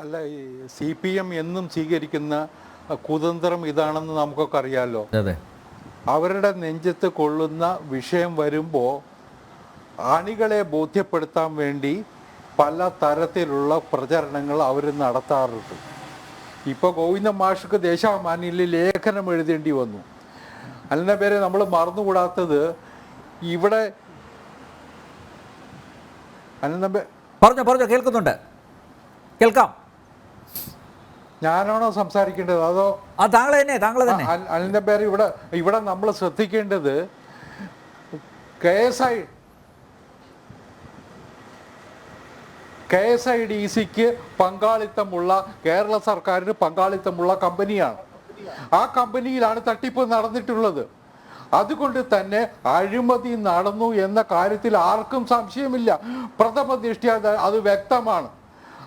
അല്ല ഈ C P M എന്നും സ്വീകരിക്കുന്ന കുതന്ത്രം ഇതാണെന്ന് നമുക്കൊക്കെ അറിയാമല്ലോ അതെ. അവരുടെ നെഞ്ചത്ത് കൊള്ളുന്ന വിഷയം വരുമ്പോൾ അണികളെ ബോധ്യപ്പെടുത്താൻ വേണ്ടി പല തരത്തിലുള്ള പ്രചരണങ്ങൾ അവർ നടത്താറുണ്ട്. ഇപ്പോൾ ഗോവിന്ദ മാഷ്ക്ക് ദേശാഭിമാനിയിൽ ലേഖനം എഴുതേണ്ടി വന്നു. അതിന്റെ പേരെ നമ്മൾ മറന്നുകൂടാത്തത് ഇവിടെ അനന്തം പറഞ്ഞോ പറഞ്ഞോ കേൾക്കുന്നുണ്ട്. കേൾക്കാം. ഞാനാണോ സംസാരിക്കേണ്ടത്? അതോ ആ താങ്കൾ തന്നെ താങ്കൾ തന്നെ. അനിലിന്റെ പേര് ഇവിടെ ഇവിടെ നമ്മൾ ശ്രദ്ധിക്കേണ്ടത് K S I K S I D സിക്ക് പങ്കാളിത്തമുള്ള കേരള സർക്കാരിന് പങ്കാളിത്തമുള്ള കമ്പനിയാണ്. ആ കമ്പനിയിലാണ് തട്ടിപ്പ് നടന്നിട്ടുള്ളത്. അതുകൊണ്ട് തന്നെ അഴിമതി നടന്നു എന്ന കാര്യത്തിൽ ആർക്കും സംശയമില്ല. പ്രഥമ ദൃഷ്ടിയ അത് വ്യക്തമാണ്.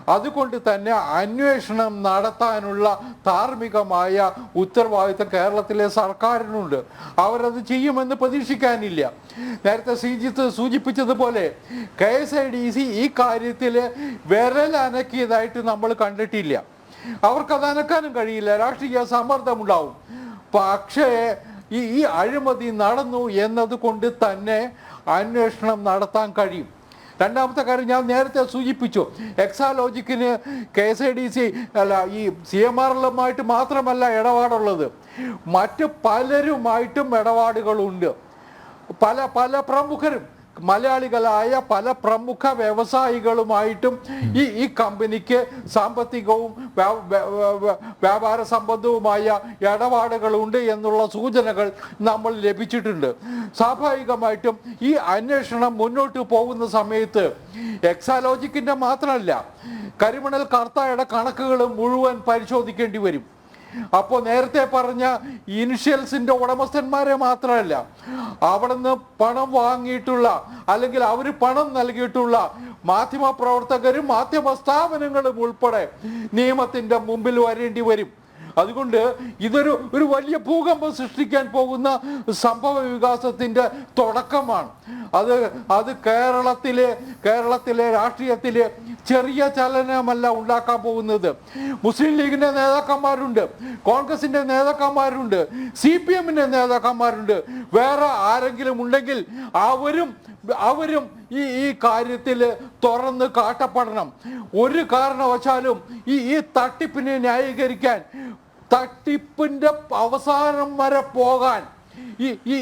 അതുകൊണ്ട് തന്നെ അന്വേഷണം നടത്താനുള്ള ധാർമ്മികമായ ഉത്തരവാദിത്തം കേരളത്തിലെ സർക്കാരിനുണ്ട്. അവരത് ചെയ്യുമെന്ന് പ്രതീക്ഷിക്കാനില്ല. നേരത്തെ ശ്രീജിത്ത് സൂചിപ്പിച്ചതുപോലെ K S I D C ഈ കാര്യത്തിൽ വിരലനക്കിയതായിട്ട് നമ്മൾ കണ്ടിട്ടില്ല. അവർക്കത് അനക്കാനും കഴിയില്ല. രാഷ്ട്രീയ സമ്മർദ്ദമുണ്ടാവും. പക്ഷേ ഈ അഴിമതി നടന്നു എന്നതുകൊണ്ട് തന്നെ അന്വേഷണം നടത്താൻ കഴിയും. രണ്ടാമത്തെ കാര്യം ഞാൻ നേരത്തെ സൂചിപ്പിച്ചു എക്സാലോജിക്കിന് K S I D C അല്ല ഈ സി എം ആർ എല്ലുമായിട്ട് മാത്രമല്ല ഇടപാടുള്ളത്. മറ്റ് പലരുമായിട്ടും ഇടപാടുകളുണ്ട്. പല പല പ്രമുഖരും മലയാളികളായ പല പ്രമുഖ വ്യവസായികളുമായിട്ടും ഈ ഈ കമ്പനിക്ക് സാമ്പത്തികവും വ്യാ- വ്യാ- വ്യാ- വ്യാപാര സംബന്ധവുമായ ഇടപാടുകളുണ്ട് എന്നുള്ള സൂചനകൾ നമ്മൾ ലഭിച്ചിട്ടുണ്ട്. സ്വാഭാവികമായിട്ടും ഈ അന്വേഷണം മുന്നോട്ട് പോകുന്ന സമയത്ത് എക്സാലോജിക്കിന്റെ മാത്രമല്ല കരിമണൽ കർത്തായുടെ കണക്കുകൾ മുഴുവൻ പരിശോധിക്കേണ്ടി വരും. അപ്പോൾ നേരത്തെ പറഞ്ഞ ഇനിഷ്യൽസിന്റെ ഉടമസ്ഥന്മാരെ മാത്രമല്ല അവിടുന്ന് പണം വാങ്ങിയിട്ടുള്ള അല്ലെങ്കിൽ അവർ പണം നൽകിയിട്ടുള്ള മാധ്യമ പ്രവർത്തകരും മാധ്യമ സ്ഥാപനങ്ങളും ഉൾപ്പെടെ നിയമത്തിന്റെ മുമ്പിൽ വരേണ്ടി വരും. അതുകൊണ്ട് ഇതൊരു ഒരു വലിയ ഭൂകമ്പം സൃഷ്ടിക്കാൻ പോകുന്ന സംഭവ വികാസത്തിന്റെ തുടക്കമാണ്. അത് അത് കേരളത്തിലെ കേരളത്തിലെ രാഷ്ട്രീയത്തിലെ ചെറിയ ചലനമല്ല ഉണ്ടാക്കാൻ പോകുന്നത്. മുസ്ലിം ലീഗിന്റെ നേതാക്കന്മാരുണ്ട് കോൺഗ്രസിന്റെ നേതാക്കന്മാരുണ്ട് സി പി എമ്മിന്റെ നേതാക്കന്മാരുണ്ട്. വേറെ ആരെങ്കിലും ഉണ്ടെങ്കിൽ അവരും അവരും ഈ ഈ കാര്യത്തിൽ തുറന്ന് കാട്ടപ്പെടണം. ഒരു കാരണവശാലും ഈ ഈ തട്ടിപ്പിനെ ന്യായീകരിക്കാൻ തട്ടിപ്പിന്റെ അവസാനം വരെ പോകാൻ ഈ ഈ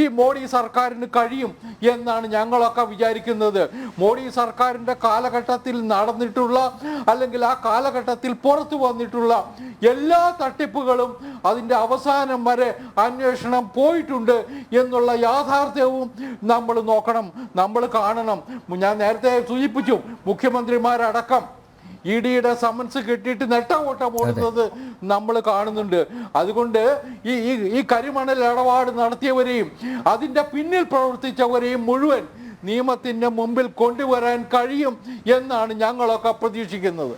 ഈ മോഡി സർക്കാരിന് കഴിയും എന്നാണ് ഞങ്ങളൊക്കെ വിചാരിക്കുന്നത്. മോഡി സർക്കാരിന്റെ കാലഘട്ടത്തിൽ നടന്നിട്ടുള്ള അല്ലെങ്കിൽ ആ കാലഘട്ടത്തിൽ പുറത്തു വന്നിട്ടുള്ള എല്ലാ തട്ടിപ്പുകളും അതിന്റെ അവസാനം വരെ അന്വേഷണം പോയിട്ടുണ്ട് എന്നുള്ള യാഥാർത്ഥ്യവും നമ്മൾ നോക്കണം. നമ്മൾ കാണണം. ഞാൻ നേരത്തെ സൂചിപ്പിച്ചു മുഖ്യമന്ത്രിമാരടക്കം ഇ ഡിയുടെ സമൻസ് കിട്ടിയിട്ട് നെട്ടോട്ടം ഓടുന്നത് നമ്മൾ കാണുന്നുണ്ട്. അതുകൊണ്ട് ഈ ഈ ഈ കരിമണൽ ഇടപാട് നടത്തിയവരെയും അതിന്റെ പിന്നിൽ പ്രവർത്തിച്ചവരെയും മുഴുവൻ നിയമത്തിന്റെ മുമ്പിൽ കൊണ്ടുവരാൻ കഴിയും എന്നാണ് ഞങ്ങളൊക്കെ പ്രതീക്ഷിക്കുന്നത്.